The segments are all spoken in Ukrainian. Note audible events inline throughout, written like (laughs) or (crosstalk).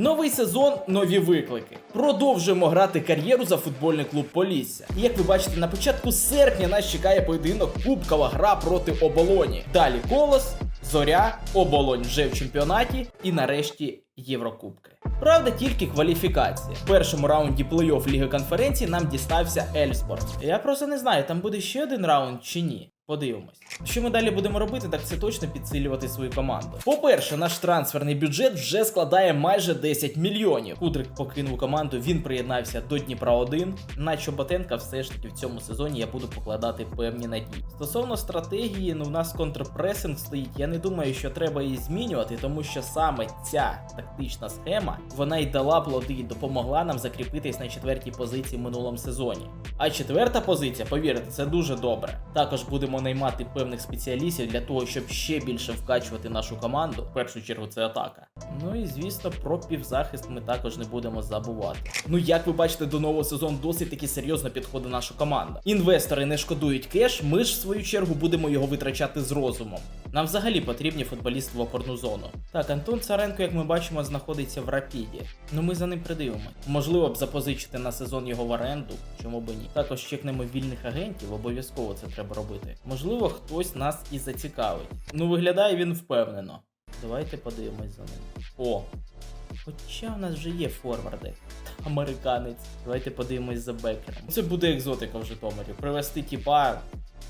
Новий сезон, нові виклики. Продовжуємо грати кар'єру за футбольний клуб Полісся. І як ви бачите, на початку серпня нас чекає поєдинок Кубкова гра проти оболоні. Далі колос, зоря, оболонь вже в чемпіонаті і нарешті Єврокубки. Правда, тільки кваліфікація. В першому раунді плей-офф Ліги конференції нам дістався Ельспорт. Я просто не знаю, там буде ще один раунд чи ні. Подивимось. Що ми далі будемо робити, так це точно підсилювати свою команду. По-перше, наш трансферний бюджет вже складає майже 10 мільйонів. Кудрик покинув команду, він приєднався до Дніпра 1 На Чоботенка все ж таки в цьому сезоні я буду покладати певні надії. Стосовно стратегії, ну в нас контрпресинг стоїть. Я не думаю, що треба її змінювати, тому що саме ця тактична схема вона й дала плоди і допомогла нам закріпитись на четвертій позиції в минулому сезоні. А четверта позиція, повірте, це дуже добре. Також будемо наймати певних спеціалістів для того, щоб ще більше вкачувати нашу команду. В першу чергу це атака. Ну і звісно, про півзахист ми також не будемо забувати. Ну як ви бачите, до нового сезону досить таки серйозно підходить наша команда. Інвестори не шкодують кеш, ми ж в свою чергу будемо його витрачати з розумом. Нам взагалі потрібні футболісти в опорну зону. Так, Антон Царенко, як ми бачимо, знаходиться в Рапіді. Ну ми за ним придивимо. Можливо б запозичити на сезон його в оренду, чому б ні. Також чекнемо вільних агентів, обов'язково це треба робити. Можливо, хтось нас і зацікавить. Ну виглядає він впевнено. Давайте подивимось за ним. О! Хоча в нас вже є форварди. Американець. Давайте подивимось за бекером. Це буде екзотика в Житомирі. Привезти тіпа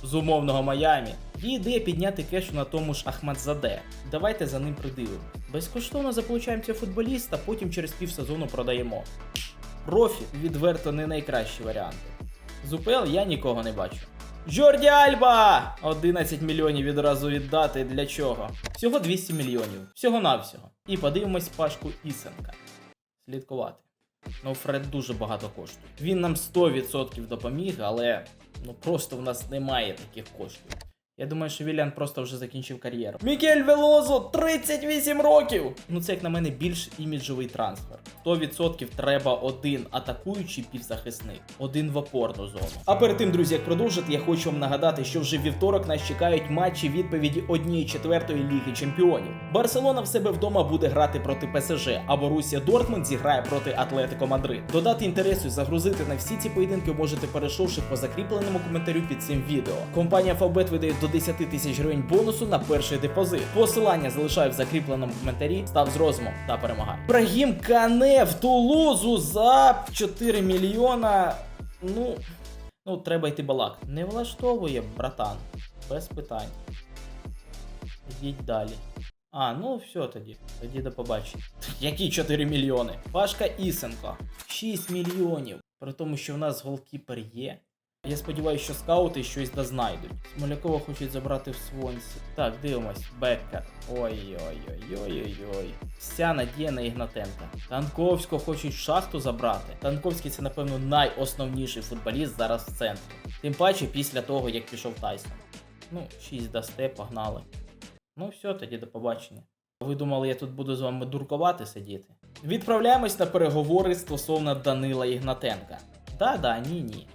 з умовного Майамі. Є ідея підняти кешу на тому ж Ахмадзаде. Давайте за ним придивимо. Безкоштовно заполучаємо цього футболіста, потім через півсезону продаємо. Профі відверто не найкращі варіанти. З УПЛ я нікого не бачу. Жорді Альба! 11 мільйонів відразу віддати. Для чого? Всього 200 мільйонів. Всього навсього. І подивимось пашку Ісенка. Слідкувати. Ну, Фред дуже багато коштує. Він нам 100% допоміг, але ну просто в нас немає таких коштів. Я думаю, що Віліан просто вже закінчив кар'єру. Мікель Велозо, 38 років! Ну це як на мене більш іміджовий трансфер. 100% треба один атакуючий півзахисник, один в опорну зону. А перед тим, друзі, як продовжити, я хочу вам нагадати, що вже вівторок нас чекають матчі відповіді однієї четвертої ліги чемпіонів. Барселона в себе вдома буде грати проти ПСЖ, а Борусія Дортмунд зіграє проти Атлетико Мадрид. Додати інтересу і загрузити на всі ці поєдинки можете перейшовши по закріпленому коментарю під цим відео. Компанія Фавбет видає до 10 тисяч гривень бонусу на перший депозит. Посилання залишаю в закріпленому коментарі. Став з розумом та перемагай. Брагім Кане в Тулузу за 4 мільйона. Ну, ну треба йти балак. Не влаштовує, братан. Без питань. Йдіть далі. А, ну все тоді. Тоді до побачення. (laughs) Які 4 мільйони? Пашка Ісенко. 6 мільйонів. При тому, що в нас голкіпер є. Я сподіваюся, що скаути щось дознайдуть. Смолякова хочуть забрати в Свонсі. Так, дивимось. Беккер. Ой-ой-ой-ой-ой-ой. Вся надія на Ігнатенка. Танковського хочуть в шахту забрати. Танковський це, напевно, найосновніший футболіст зараз в центрі. Тим паче після того, як пішов Тайсон. Ну, 6 дасте, погнали. Ну, все, тоді до побачення. Ви думали, я тут буду з вами дуркувати сидіти? Відправляємось на переговори стосовно Данила Ігнатенка. Да-да, ні-ні.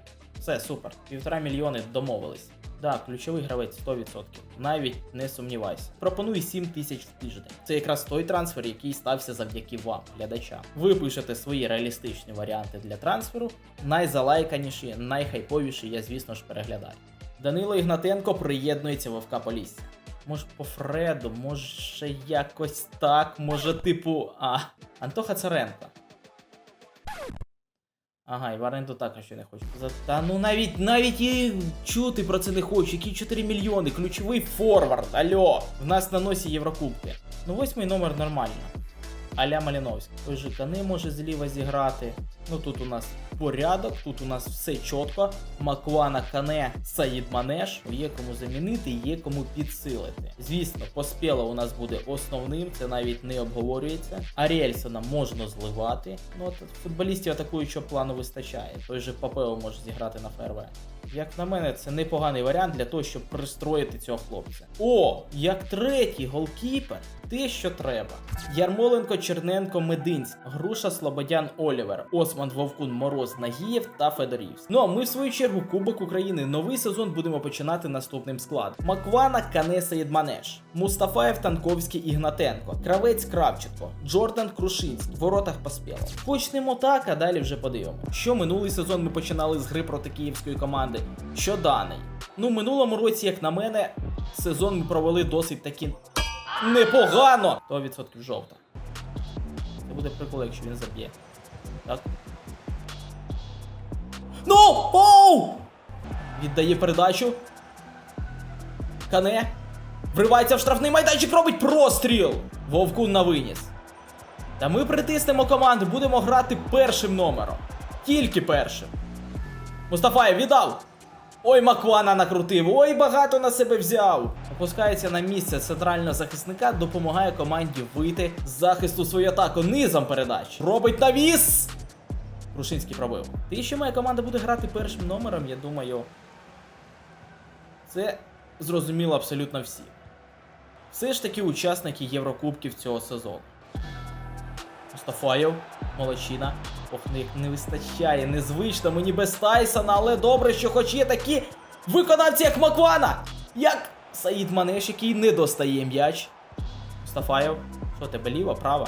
Все, супер. Півтора мільйони домовились. Да, ключовий гравець 100%. Навіть не сумнівайся. Пропоную 7 тисяч в тиждень. Це якраз той трансфер, який стався завдяки вам, глядачам. Ви пишете свої реалістичні варіанти для трансферу. Найзалайканіші, найхайповіші я, звісно ж, переглядаю. Данило Ігнатенко приєднується в ФК Полісся. Може по Фреду, може якось так, може типу. А. Антоха Царенко. Ага, і в оренду також не хочу. За... Та ну навіть навіть і чути про це не хочу. Які 4 мільйони, ключовий форвард, альо. В нас на носі Єврокубки. Ну восьмий номер нормально. Аля Маліновський. Той же Кани може зліва зіграти. Ну тут у нас порядок, тут у нас все чітко. Маквана Кане, Саїд Манеш. Є кому замінити, є кому підсилити. Звісно, Поспєла у нас буде основним, це навіть не обговорюється. Аріельсона можна зливати. Ну от футболістів атакуючого плану вистачає. Той же Папео може зіграти на ФРВ. Як на мене, це непоганий варіант для того, щоб пристроїти цього хлопця. О, як третій голкіпер, те, що треба. Ярмоленко, Черненко, Мединськ, Груша, Слободян, Олівер, Осман, Вовкун, Мороз, Нагієв та Федорівськ. Ну а ми в свою чергу Кубок України новий сезон будемо починати наступним складом: Маквана, Канеса Єдманеш, Мустафаєв, Танковський, Ігнатенко, Кравець Кравченко, Джордан Крушинський, воротах Паспєлов. Почнемо так, а далі вже подивимо. Що минулий сезон ми починали з гри проти київської команди, що даний. Ну, минулому році, як на мене, сезон ми провели досить таки непогано. 100% жовта. Це буде прикол, якщо він заб'є. Так. Ну! Оу! Віддає передачу. Кане. Вривається в штрафний майданчик, робить простріл. Вовкун на виніс. Та ми притиснемо команду, будемо грати першим номером. Тільки першим. Мустафаєв віддав. Ой, Маквана накрутив, ой, багато на себе взяв. Опускається на місце центрального захисника, допомагає команді вийти з захисту свою атаку низом передач. Робить навіс. Крушинський пробив. Ти що моя команда буде грати першим номером, я думаю. Це зрозуміло абсолютно всі. Все ж таки учасники Єврокубків цього сезону. Мустафаєв, молодчина. Ох, не, вистачає, незвично мені без Тайсона, але добре, що хоч є такі виконавці, як Маквана, як Саїд Манеш, який не достає м'яч. Мустафаєв, що тебе ліва, права?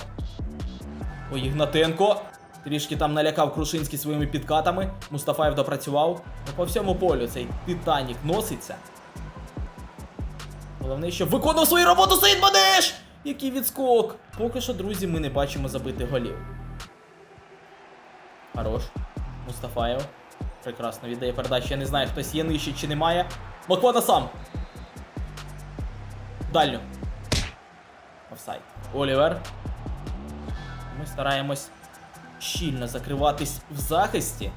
Ой, Ігнатенко. Трішки там налякав Крушинський своїми підкатами. Мустафаєв допрацював. Ну, по всьому полю цей Титанік носиться. Головне, щоб виконував свою роботу Саїд Манеш! Який відскок! Поки що, друзі, ми не бачимо забитих голів. Хорош. Мустафаєв. Прекрасно віддає передачу. Я не знаю, хтось є нижче чи немає. Маквана сам. Дальню. Офсайд. Олівер. Ми стараємось щільно закриватись в захисті.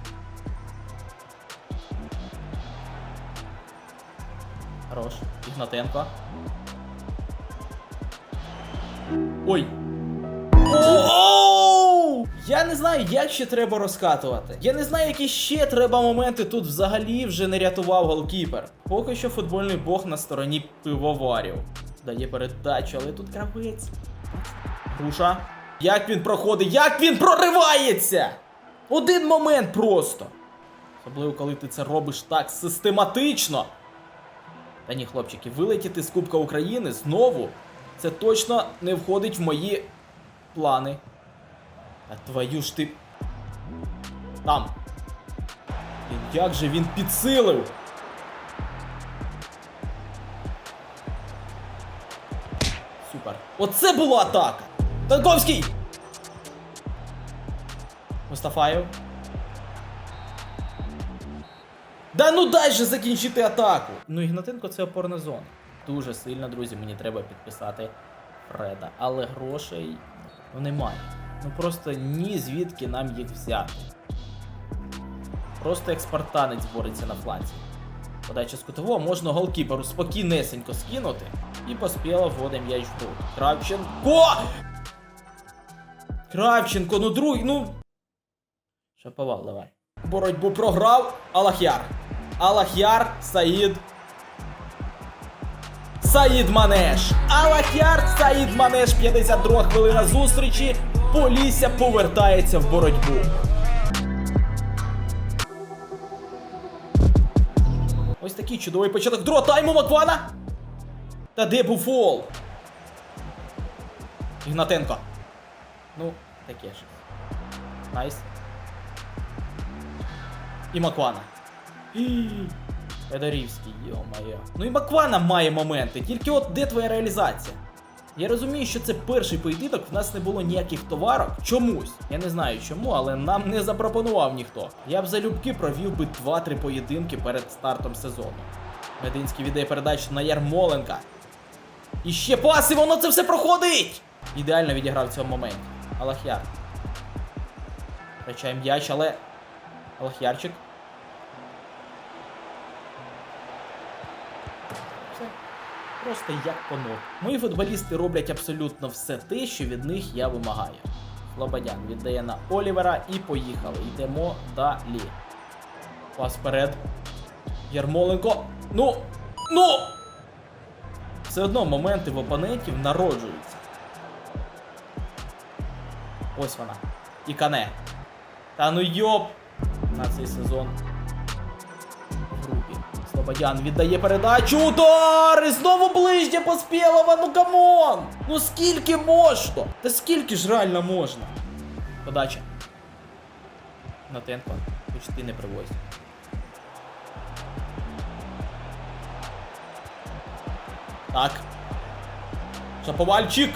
Хорош. Ігнатенко. Ой. Оу! Я не знаю, як ще треба розкатувати. Я не знаю, які ще треба моменти тут взагалі вже не рятував голкіпер. Поки що футбольний бог на стороні пивоварів. Дає передачу, але тут кравець. Груша. Як він проходить? Як він проривається? Один момент просто. Особливо, коли ти це робиш так систематично. Та ні, хлопчики, вилетіти з Кубка України знову. Це точно не входить в мої плани. А твою ж ти. Там. І як же він підсилив? Супер. Оце була атака! Танковський! Мустафаєв. Да ну дай же закінчити атаку! Ну Ігнатенко це опорна зона. Дуже сильно, друзі, мені треба підписати Фреда. Але грошей немає. Ну просто ні звідки нам їх взяти. Просто як спартанець бореться на фланці. Подача з кутового можна голкіперу спокійнесенько скинути і поспіло вводить м'яч в гру. Кравченко! Кравченко, ну другий, ну. Шаповал, давай. Боротьбу програв Алахяр. Алахяр, Саїд. Саїд Манеш. Алахяр, Саїд Манеш, 52 хвилина зустрічі. Полісся повертається в боротьбу. Ось такий чудовий початок другого тайму Маквана. Та де був фол? Ігнатенко. Ну, таке ж. Найс. І Маквана. І... Федорівський, йо-моє. Ну і Маквана має моменти, тільки от де твоя реалізація? Я розумію, що це перший поєдинок, в нас не було ніяких товарок. Чомусь. Я не знаю чому, але нам не запропонував ніхто. Я б залюбки провів би 2-3 поєдинки перед стартом сезону. Мединський віддає передачу на Ярмоленка. І ще паси, воно це все проходить! Ідеально відіграв в цьому моменті. Алахяр. Втрачає м'яч, але. Алахярчик. Просто як понор. Мої футболісти роблять абсолютно все те, що від них я вимагаю. Слободян віддає на Олівера і поїхали. Йдемо далі. Пас вперед. Ярмоленко. Ну! Ну! Все одно моменти в опонентів народжуються. Ось вона. І кане. Та ну йоп. на цей сезон. Слободян віддає передачу. Удар! І знову ближнє Поспєлова, ну камон! Ну скільки можна? Та скільки ж реально можна? Подача. Натенко, хоч ти не привозь. Так. Шаповальчик.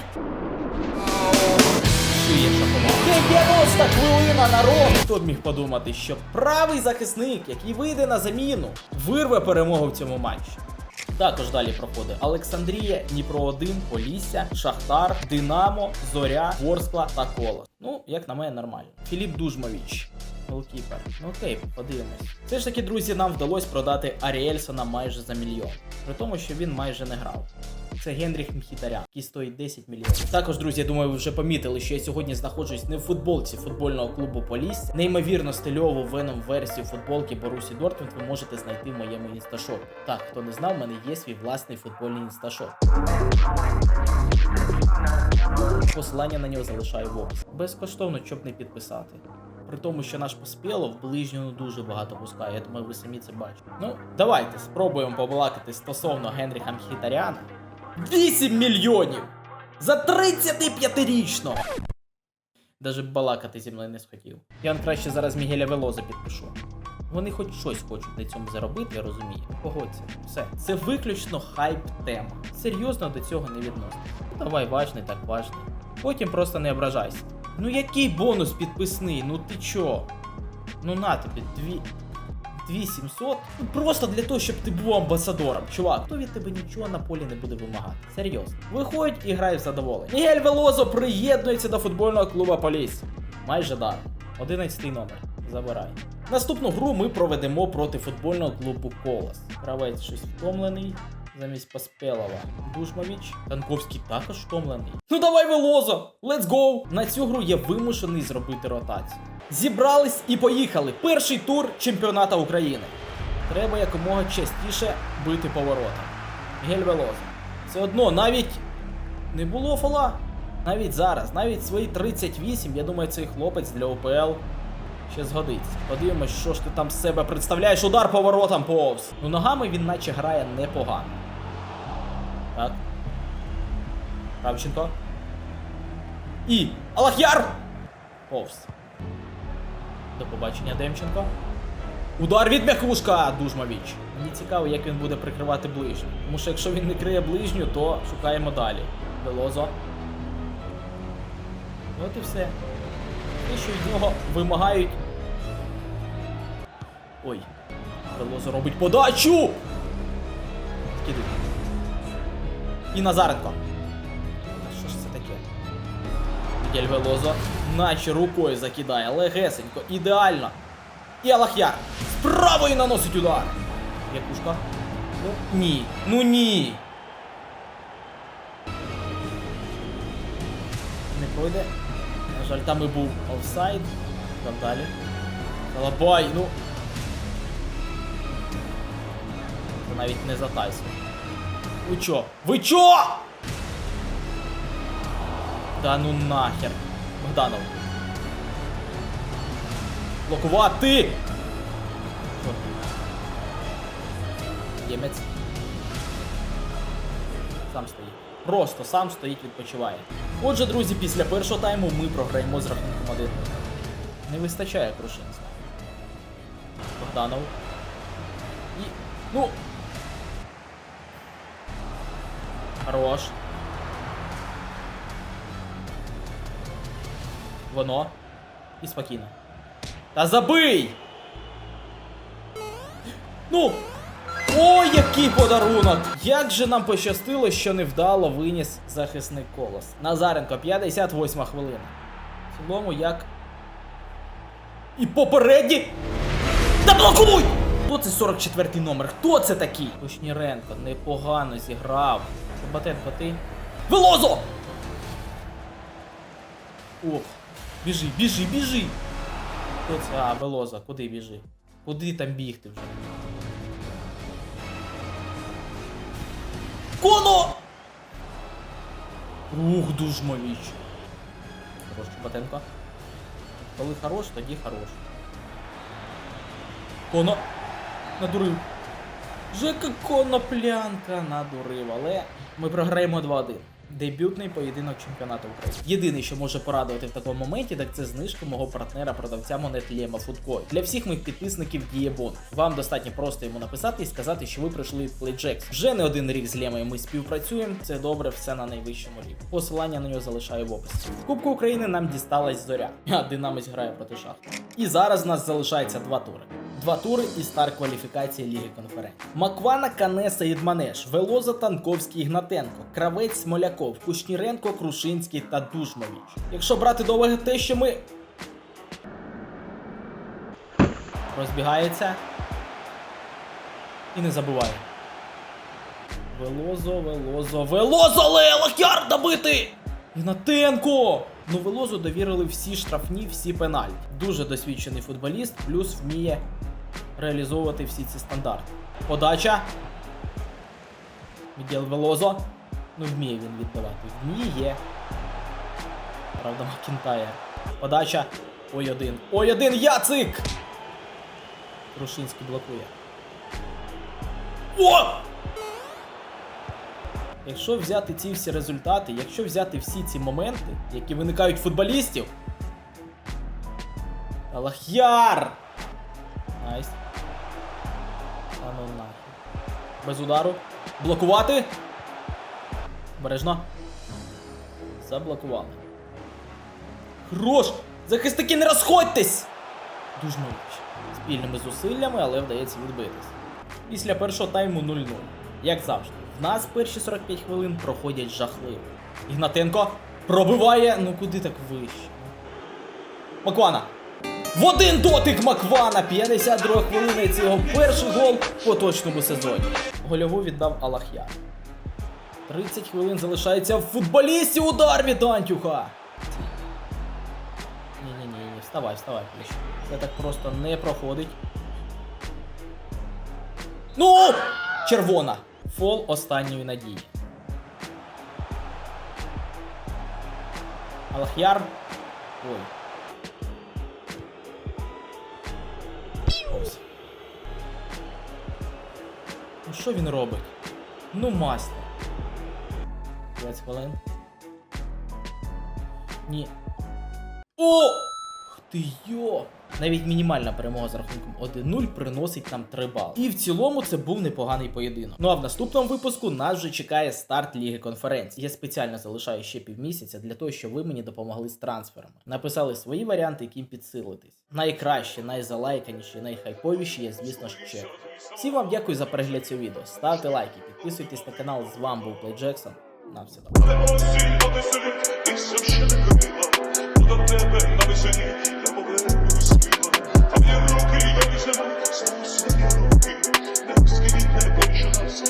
Шиє Шаповал. 90 хвилина народ. Хто б міг подумати, що правий захисник, який вийде на заміну, вирве перемогу в цьому матчі. Також далі проходить Олександрія, Дніпро 1, Полісся, Шахтар, Динамо, Зоря, Ворскла та Колос. Ну, як на мене, нормально. Філіп Дужмович. Голкіпер. Ну окей, подивимось. Все ж таки, друзі, нам вдалося продати Аріельсона майже за мільйон. При тому, що він майже не грав. Це Генріх Мхітарян, який стоїть 10 мільйонів. Також, друзі, я думаю, ви вже помітили, що я сьогодні знаходжусь не в футболці футбольного клубу Полісся. Неймовірно стильову веном версію футболки Борусі Дортмунд ви можете знайти в моєму інсташопі. Так, хто не знав, в мене є свій власний футбольний інсташоп. Посилання на нього залишаю в описі. Безкоштовно, щоб не підписати. При тому, що наш Поспєлов ближнього дуже багато пускає, я думаю, ви самі це бачите. Ну, давайте спробуємо побалакати стосовно Генріха Мхітаряна. 8 мільйонів! За 35-річного! Даже балакати зі мною не схотів. Я вам краще зараз Мігеля Велоза підпишу. Вони хоч щось хочуть на цьому заробити, я розумію. Погодься, все. Це виключно хайп тема. Серйозно до цього не відноситься. Ну, давай важний, так важний. Потім просто не ображайся. Ну який бонус підписний? Ну ти чо? Ну на тобі, дві. 2700? Ну просто для того, щоб ти був амбасадором. Чувак, хто від тебе нічого на полі не буде вимагати. Серйозно. Виходь і грай в задоволення. Мігель Велозо приєднується до футбольного клубу Полісся. Майже дар. 11 номер. Забирай. Наступну гру ми проведемо проти футбольного клубу Колос. Гравець щось втомлений. Замість Поспелова. Душмович. Танковський також втомлений. Ну давай Велозо! Let's go! На цю гру я вимушений зробити ротацію. Зібрались і поїхали. Перший тур чемпіоната України. Треба якомога частіше бити поворотом. Гель Велозо. Все одно навіть не було фола. Навіть зараз, навіть свої 38, я думаю, цей хлопець для ОПЛ ще згодиться. Подивимось, що ж ти там з себе представляєш. Удар поворотом повз. Ну ногами він наче грає непогано. Так. Кравченко. І. Алахяр! Повз. До побачення, Демченко. Удар від м'якушка, Дужмович. Мені цікаво, як він буде прикривати ближню. Тому що якщо він не криє ближню, то шукаємо далі. Велозо. От і все. Те, що від нього вимагають. Ой. Велозо робить подачу! Скидуй. І Назаренко. Що ж це таке? Мігель Велозо, наче рукою закидає, легесенько, ідеально. І Алахяр з правої наносить удар. Якушка. Ну ні. Ну ні. Не пройде. На жаль, там і був офсайд. Там далі. Алабай, ну. Навіть не за Тайсон. Ви чо? Ви чо? Да ну нахер. Богданов. Блокувати! Ємець. Сам стоїть. Просто сам стоїть, відпочиває. Отже, друзі, після першого тайму ми програємо з рахунком 1. Не вистачає Крушинського. Богданов. І. Ну. Хорош. Воно. І спокійно. Та забий! Ну! Ой, який подарунок! Як же нам пощастило, що невдало виніс захисник колос. Назаренко, 58 хвилина. В цілому, як. І попередні. Та блокуй! Хто це 44 номер? Хто це такий? Кушніренко непогано зіграв. Батенко, ти. Велозо! Ох, біжи, біжи, біжи! Хто це? А, Велоза, куди біжи? Куди там бігти вже? Коно! Ух, дужмовіч. Хорош Чубатенко. Коли хорош, тоді хорош. Коно. Надурив. Жека Коноплянка надурив, але ми програємо 2-1. Дебютний поєдинок чемпіонату України. Єдине, що може порадувати в такому моменті, так це знижка мого партнера-продавця монет Лєма Фудкой. Для всіх моїх підписників діє бонус. Вам достатньо просто йому написати і сказати, що ви прийшли від PlayJax. Вже не один рік з Лємою ми співпрацюємо. Це добре, все на найвищому рівні. Посилання на нього залишаю в описі. В Кубку України нам дісталась зоря, а Динамець грає проти шахти. І зараз нас залишається два тури. Два тури і старт кваліфікації Ліги конференцій. Маквана, Канеса, Єдманеш, Велоза, Танковський, Ігнатенко, Кравець, Смоляков, Кушніренко, Крушинський та Душмовіч. Якщо брати до уваги те, що ми. Розбігається. І не забуває. Велозо, Велозо, Велозо, але Лохяр добити! Ігнатенко! Ну Велозу довірили всі штрафні, всі пенальті. Дуже досвідчений футболіст, плюс вміє реалізовувати всі ці стандарти. Подача. Мігел Велозо. Ну, вміє він відбивати. Вміє. Правда, Макінтайр. Подача. Ой один. Ой один Яцик! Крушинський блокує. О! Якщо взяти ці всі результати, якщо взяти всі ці моменти, які виникають футболістів. Алахяр! Найс. А ну нахуй. Без удару. Блокувати. Бережно. Заблокували. Хорош! Захисники, не розходьтесь! Дужнович. Спільними зусиллями, але вдається відбитись. Після першого тайму 0-0. Як завжди. В нас перші 45 хвилин проходять жахливо. Ігнатенко пробиває. Ну куди так вище? Маквана. В один дотик Маквана! 52 хвилина це його перший гол в поточному сезоні. Гольову віддав Алахяр. 30 хвилин залишається в футболісті удар від Антюха. Ні-ні-ні, ні, вставай, вставай. Це так просто не проходить. Ну! Червона. Фол останньої надії. Алахяр. Ой. Ну що він робить? Ну мастер. 5 хвилин. Ні. О! Ти йо! Навіть мінімальна перемога з рахунком 1-0 приносить нам 3 бали. І в цілому це був непоганий поєдинок. Ну а в наступному випуску нас вже чекає старт Ліги конференцій. Я спеціально залишаю ще півмісяця для того, щоб ви мені допомогли з трансферами. Написали свої варіанти, яким підсилитись. Найкраще, найзалайканіші, найхайповіші є, звісно ж, чек. Всім вам дякую за перегляд цього відео. Ставте лайки, підписуйтесь на канал. З вами був Плей Джексон. На все добре. До тебе на веселі, Everyone